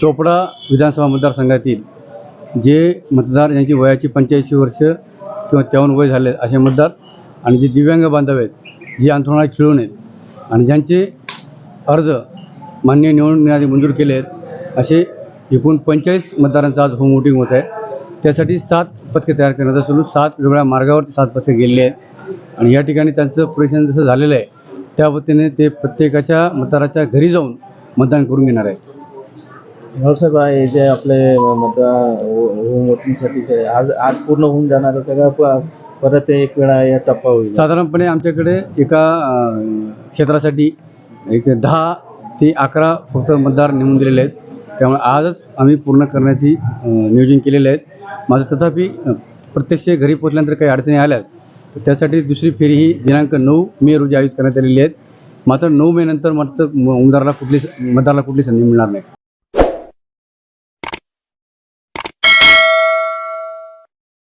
चोपडा विधानसभा मतदारसंघातील जे मतदार यांची वयाची पंच्याऐंशी वर्ष किंवा त्याहून वय झाले असे मतदार आणि जे दिव्यांग बांधव आहेत जे अंथरुणात खिळून आहेत आणि ज्यांचे अर्ज मान्य निवडणुकीने मंजूर केले आहेत असे एकूण पंचेचाळीस मतदारांचा आज होम वोटिंग होत आहे. त्यासाठी सात पथके तयार करण्यात असून सात वेगवेगळ्या मार्गावरती सात पथके गेलेली आहेत. आणि या ठिकाणी त्यांचं परीक्षण जसं झालेलं आहे त्या पद्धतीने ते प्रत्येकाच्या मतदाराच्या घरी जाऊन मतदान करून घेणार आहे भाऊसाहेब आहे जे आपले मतदार आज आज पूर्ण होऊन जाणार आहे का प- परत एक वेळा या टप्पा होईल. साधारणपणे आमच्याकडे एका क्षेत्रासाठी एक दहा ते अकरा फक्त मतदार नेमून दिलेले आहेत. त्यामुळे आजच आम्ही पूर्ण करण्याची नियोजन केलेले आहेत. माझं तथापि प्रत्यक्ष घरी पोचल्यानंतर काही अडचणी आल्या तर त्यासाठी दुसरी फेरी ही दिनांक नऊ मे रोजी आयोजित करण्यात आलेली आहेत. मात्र नऊ मे नंतर मात्र म- उमेदवाराला कुठली मतदाराला कुठली संधी मिळणार नाही.